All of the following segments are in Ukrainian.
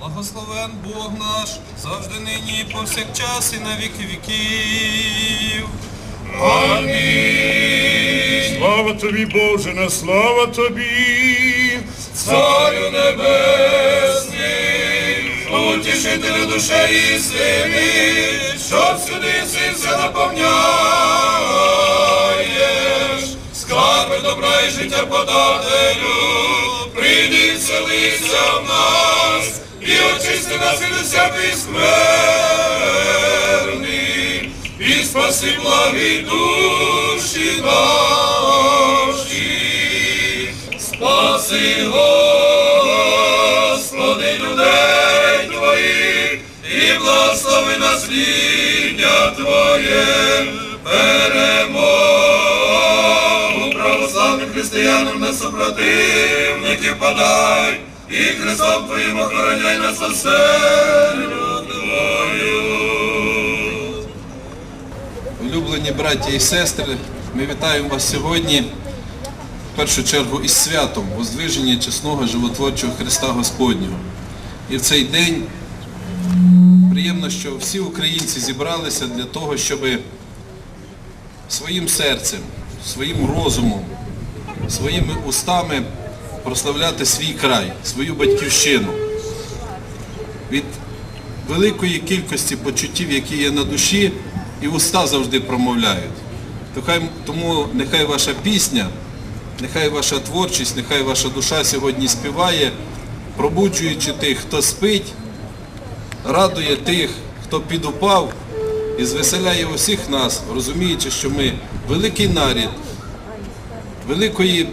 Благословен Бог наш, завжди нині і повсякчас і на віки віків. Амінь. Слава тобі, Боже, на слава тобі, Царю небесний, утішителю душі сини, що всюди сився наповняєш, скарби добра і життя подателю, прийди вселися в нас, і очисти нас від усякої скверни, і спаси благі душі наші. Спаси, Господи, людей Твоїх, і благослови насліддя Твоє, перемогу православним християнам на супротивників подай, і Христом Твоїм охороняй нас оселю Твою. Улюблені браті і сестри, ми вітаємо вас сьогодні, в першу чергу із святом, воздвиження чесного животворчого Христа Господнього. І в цей день приємно, що всі українці зібралися для того, щоб своїм серцем, своїм розумом, своїми устами прославляти свій край, свою батьківщину. Від великої кількості почуттів, які є на душі, і уста завжди промовляють. Тому нехай ваша пісня, нехай ваша творчість, нехай ваша душа сьогодні співає, пробуджуючи тих, хто спить, радує тих, хто підупав і звеселяє усіх нас, розуміючи, що ми великий нарід великої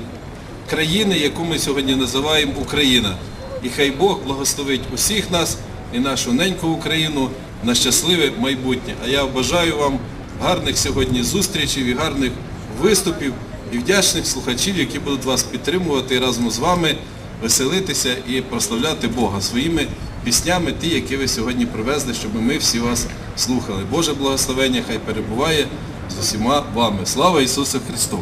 країни, яку ми сьогодні називаємо Україна. І хай Бог благословить усіх нас і нашу неньку Україну на щасливе майбутнє. А я бажаю вам гарних сьогодні зустрічей і гарних виступів і вдячних слухачів, які будуть вас підтримувати і разом з вами веселитися і прославляти Бога своїми піснями, ті, які ви сьогодні привезли, щоб ми всі вас слухали. Боже благословення хай перебуває з усіма вами. Слава Ісусу Христу!